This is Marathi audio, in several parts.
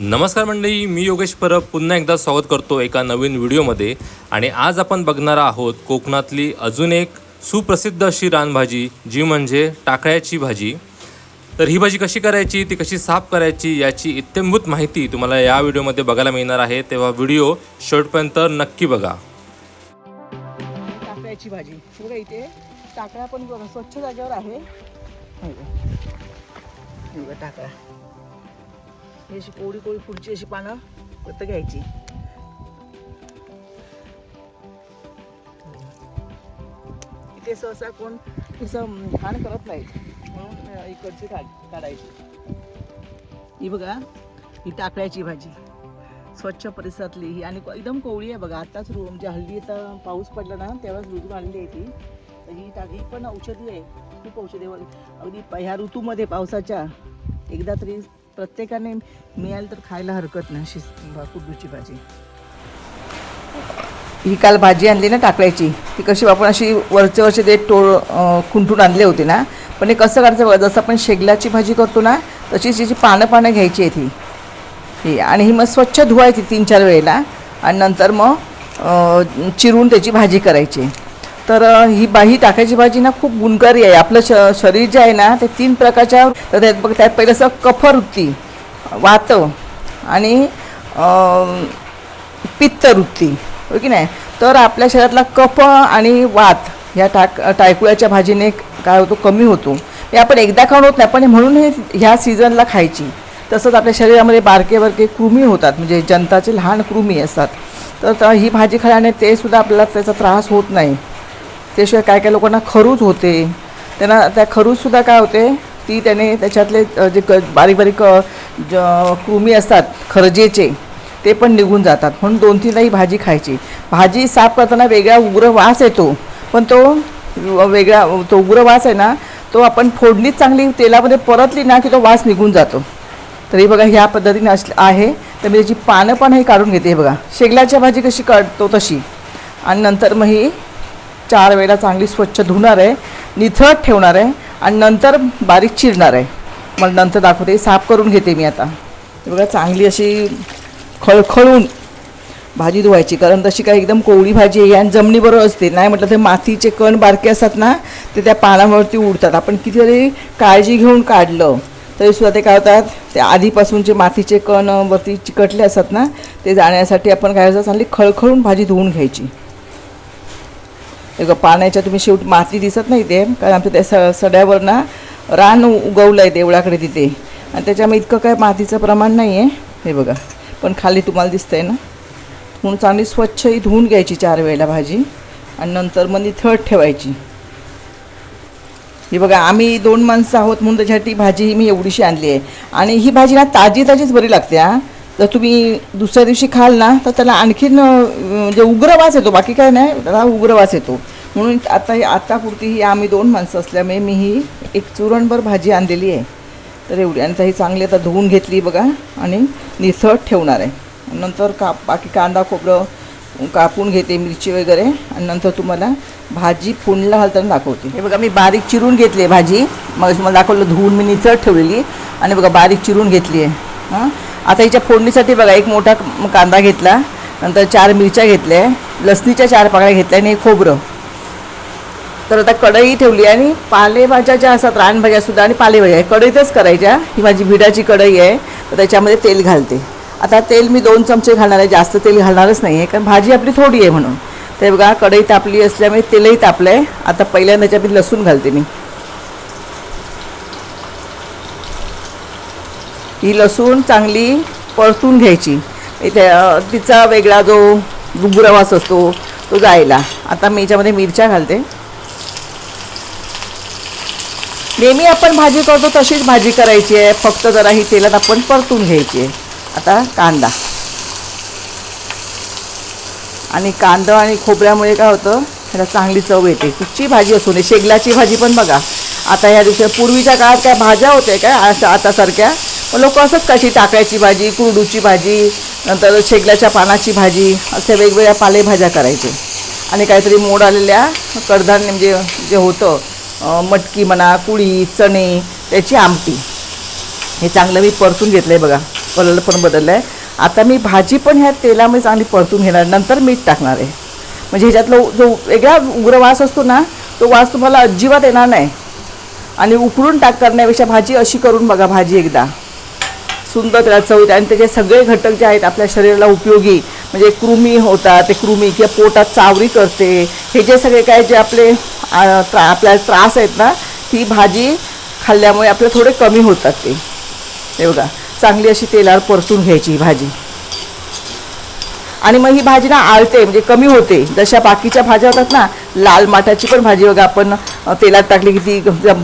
नमस्कार मंडळी मी योगेश परब पुन्हा एकदा स्वागत करतो एका नवीन व्हिडिओमध्ये. आणि आज आपण बघणार आहोत कोकणातली अजून एक सुप्रसिद्ध अशी रानभाजी जी म्हणजे टाकळ्याची भाजी. तर ही भाजी कशी करायची ती कशी साफ करायची याची इत्यंभूत माहिती तुम्हाला या व्हिडिओमध्ये बघायला मिळणार आहे. तेव्हा व्हिडिओ शेवटपर्यंत नक्की बघा. टाकळ्याची भाजी. बघा इथे टाकळा पण स्वच्छ जागेवर आहे. टाकळा. ही अशी कोळी कोळी पुढची अशी पानं फक्त घ्यायची. इथे सहसा कोण तसं घाण करत नाही म्हणून इकडची काढायची. ही बघा ही टाकळ्याची भाजी. स्वच्छ परिसरातली ही. आणि एकदम कोवळी आहे बघा. आताच रु म्हणजे हल्ली आता पाऊस पडला ना तेव्हाच रुजून आलेली आहे ती. तर ही टाकी पण औषधी आहे. खूप औषधी अगदी ह्या ऋतूमध्ये पावसाच्या एकदा तरी प्रत्येकाने मिळालं तर खायला हरकत नाही अशी कुडूची भाजी. ही काल भाजी आणली ना टाकळ्याची ती कशी आपण अशी वरचे वरचे ते टोळ खुंटून आणले होते ना पण हे कसं करायचं बघा जसं आपण शेगलाची भाजी करतो ना तशीच तिची पानं पानं घ्यायची आहे ती. ही आणि ही मग स्वच्छ धुवायची तीन चार वेळेला आणि नंतर मग चिरून त्याची भाजी करायची. तर ही बा ही टाकायची भाजी ना खूप गुणकारी आहे. आपलं श शरीर जे आहे ना ते तीन प्रकारच्या तर त्यात बघ त्यात पहिलं असं कफवृत्ती वात आणि पित्तवृत्ती हो की नाही? तर आपल्या शरीरातला कफ आणि वात ह्या टाक टायकुळ्याच्या भाजीने काय होतो? कमी होतो. हे आपण एकदा खाऊन होत नाही पण म्हणून हे ह्या सीझनला खायची. तसंच आपल्या शरीरामध्ये बारके बारके कृमी होतात म्हणजे जनताचे लहान कृमी असतात. तर ही भाजी खाल्याने ते सुद्धा आपल्याला त्याचा त्रास होत नाही. त्याशिवाय काय काय लोकांना खरूज होते. त्यांना त्या खरूजसुद्धा काय होते ती त्याने त्याच्यातले जे क बारीक बारीक ज कृमी असतात खरजेचे ते पण निघून जातात. म्हणून दोन तीनदाही भाजी खायची. भाजी साफ करताना वेगळा उग्र वास येतो. पण तो वेगळा तो उग्र वास आहे ना तो आपण फोडणीत चांगली तेलामध्ये परतली ना की तो वास निघून जातो. तरी बघा ह्या पद्धतीने अस आहे. तर मी त्याची पानं पण हे काढून घेते हे बघा. शेगलाच्या भाजी कशी काढतो तशी. आणि नंतर मग ही चार वेळेला चांगली स्वच्छ धुणार आहे निथळत ठेवणार आहे आणि नंतर बारीक चिरणार आहे. मग नंतर दाखवते साफ करून घेते मी आता. बघा चांगली अशी खळखळून भाजी धुवायची कारण तशी काय एकदम कोवळी भाजी आहे आणि जमिनीबरोबर असते. नाही म्हटलं तर मातीचे कण बारके असतात ना ते त्या पानावरती उडतात. आपण कितीतरी काळजी घेऊन काढलं तरीसुद्धा ते काय होतात ते आधीपासूनचे मातीचे कण वरती चिकटले असतात ना ते जाण्यासाठी आपण काय करायचं चांगली खळखळून भाजी धुवून घ्यायची. एक पाण्याच्या तुम्ही शेवटी माती दिसत नाही ते कारण आमच्या त्या स सड्यावर ना रान उगवलं आहे देवळाकडे तिथे. आणि त्याच्यामुळे इतकं काय मातीचं प्रमाण नाही आहे हे बघा. पण खाली तुम्हाला दिसतंय ना? म्हणून चांगली स्वच्छ ही धुवून घ्यायची चार वेळेला भाजी आणि नंतर मग ती थर्ड ठेवायची. ही बघा आम्ही दोन माणसं आहोत म्हणून त्याच्यासाठी भाजी मी एवढीशी आणली आहे. आणि ही भाजी ना ताजी ताजीच बरी लागते हां. जर तुम्ही दुसऱ्या दिवशी खाल ना तर त्याला आणखीन म्हणजे उग्र वास येतो. बाकी काय नाही त्याला उग्र वास येतो. म्हणून आता ही आतापुरती ही आम्ही दोन माणसं असल्यामुळे मी ही एक चुरणभर भाजी आणलेली आहे. तर एवढी आणि ही चांगली आता धुवून घेतली बघा आणि निसळ ठेवणार आहे. नंतर का बाकी कांदा खोबरं कापून घेते मिरची वगैरे आणि नंतर तुम्हाला भाजी फोडणीला घालताना दाखवते. हे बघा मी बारीक चिरून घेतली आहे भाजी. मग तुम्हाला दाखवलं धुवून मी निचळ ठेवलेली आणि बघा बारीक चिरून घेतली आहे. हां? आता हिच्या फोडणीसाठी बघा एक मोठा कांदा घेतला नंतर चार मिरच्या घेतल्या लसणीच्या चार पाकळ्या घेतल्या आणि खोबरं. तर आता कढई ठेवली आहे आणि पालेभाज्या ज्या असतात रानभाज्यासुद्धा आणि पालेभाज्या कढईतच करायच्या. ही माझी भिडाची कढई आहे तर त्याच्यामध्ये तेल घालते. आता तेल मी दोन चमचे घालणार आहे जास्त तेल घालणारच नाही आहे कारण भाजी आपली थोडी आहे म्हणून. ते बघा कढई तापली असल्यामुळे तेलही तापलं आहे आता पहिल्यांदा त्याच्यामध्ये लसूण घालते मी. ही लसूण चांगली परतून घ्यायची. तिचा वेगळा जो गुबुरावास असतो तो जायला. आता मी याच्यामध्ये मिरच्या घालते. नेहमी आपण भाजी करतो तशीच भाजी करायची आहे. फक्त जरा ही तेलात आपण परतून घ्यायची आहे. आता कांदा. आणि कांदा आणि खोबऱ्यामुळे काय होतं त्याला चांगली चव येते. कुठची भाजी असू नये शेगलाची भाजी पण बघा. आता ह्या दिवशी पूर्वीच्या काळात काय भाज्या होत्या काय? आता आतासारख्या लोक असंच कशी टाकायची भाजी कुरडूची भाजी नंतर शेगल्याच्या पानाची भाजी अशा वेगवेगळ्या पालेभाज्या करायचे. आणि काहीतरी मोड आलेल्या कडधान्य म्हणजे जे होतं मटकी म्हणा कुळी चणे त्याची आमटी. हे चांगलं मी परतून घेतलं आहे बघा. कलर पण बदललं आहे आता मी भाजी पण ह्या तेलामध्ये चांगली परतून घेणार. नंतर मीठ टाकणार आहे. म्हणजे ह्याच्यातला जो वेगळा उग्र वास असतो ना तो वास तुम्हाला अजिबात येणार नाही. आणि उकळून टाक करण्यापेक्षा भाजी अशी करून बघा भाजी एकदा. सुंदर त्याला चव येते. आणि त्याचे सगळे घटक जे आहेत आपल्या शरीराला उपयोगी म्हणजे कृमी होतात ते कृमी किंवा पोटात चावरी करते. हे जे सगळे काय जे आपले आ, त्रा आपल्याला त्रास आहेत ना ती भाजी खाल्ल्यामुळे आपले थोडे कमी होतात ते. हे बघा चांगली अशी तेलावर परतून घ्यायची ही भाजी. आणि मग ही भाजी ना आळते म्हणजे कमी होते. जशा बाकीच्या भाज्या होतात ना लाल माठाची पण भाजी बघा आपण तेलात टाकली की ती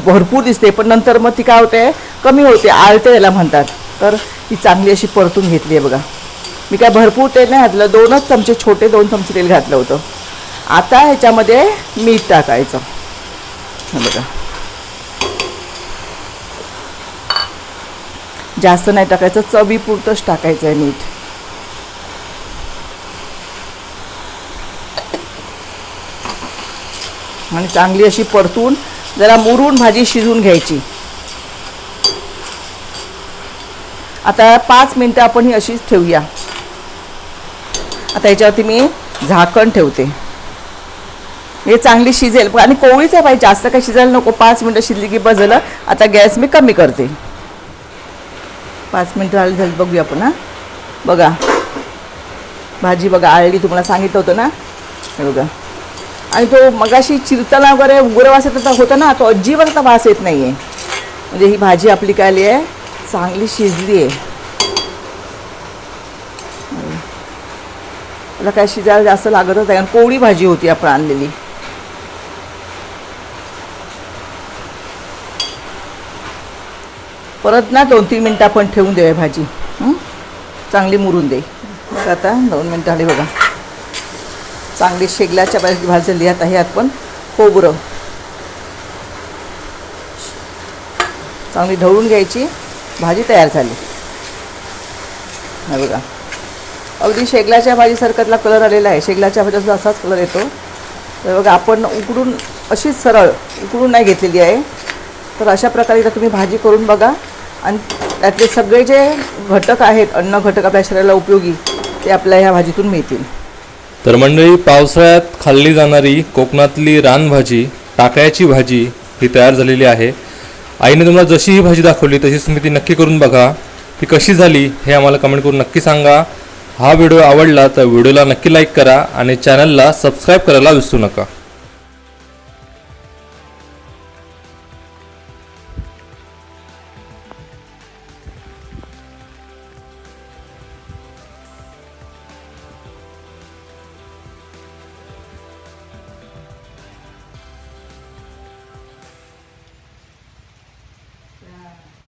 भरपूर दिसते. पण नंतर मग ती काय होते? कमी होते आळते याला म्हणतात. तर ही चांगली अशी परतून घेतली आहे बघा. मी काय भरपूर तेल नाही घातलं दोनच चमचे छोटे दोन चमचे तेल घातलं होतं. आता ह्याच्यामध्ये मीठ टाकायचं. बघा. जास्त नाही टाकायचं चवीपुरतंच टाकायचं आहे मीठ. आणि चांगली अशी परतून जरा मुरून भाजी शिजून घ्यायची. आता पाच मिनटं आपण ही अशीच ठेवूया. आता याच्यावरती मी झाकण ठेवते. हे चांगली शिजेल पण आणि कोवळीच आहे पाहिजे जास्त काही शिजायला नको. पाच मिनटं शिजली की बस झालं. आता गॅस मी कमी करते. पाच मिनटं झाली झाली बघूया आपण हां. बघा. भाजी बघा आळली तुम्हाला सांगितलं होतं ना? हे बघा. आणि तो मगाशी चिरताना वगैरे उग्र वास येत होता ना? तो अजिबात आता वास येत नाही आहे म्हणजे ही भाजी आपली काय आली आहे? चांगली शिजली आहे. त्याला काय शिजायला जास्त लागतच आहे आणि कोवळी भाजी होती आपण आणलेली. परत ना दोन तीन मिनटं आपण ठेवून देऊया भाजी. चांगली मुरून दे. आता दोन मिनटं आली बघा. चांगली शेगल्याच्या भाजी भाजली आता हे आपण खोबरं. चांगली ढवळून घ्यायची. भाजी तयार झाली. हे बघा. अगदी शेगलाच्या भाजीसारखातला कलर आलेला आहे. शेगलाच्या भाजीचा असाच कलर येतो. तर बघा आपण उकडून अशीच सरळ उकडून नाही घेतलेली आहे. तर अशा प्रकारे जर तुम्ही भाजी करून बघा. आणि त्यातले सगळे जे घटक आहेत अन्न घटक आपल्या शरीराला उपयोगी ते आपल्या ह्या भाजीतून मिळतील. तर मंडळी पावसाळ्यात खाल्ली जाणारी कोकणातली रानभाजी टाकळ्याची भाजी ही तयार झालेली आहे. आईने तुम्हाला जशी ही भाजी दाखवली तशीच तुम्ही ती नक्की करून बघा. ती कशी झाली हे आम्हाला कमेंट करून नक्की सांगा. हा व्हिडिओ आवडला तर व्हिडिओला नक्की लाईक करा आणि चॅनलला सबस्क्राईब करायला विसरू नका.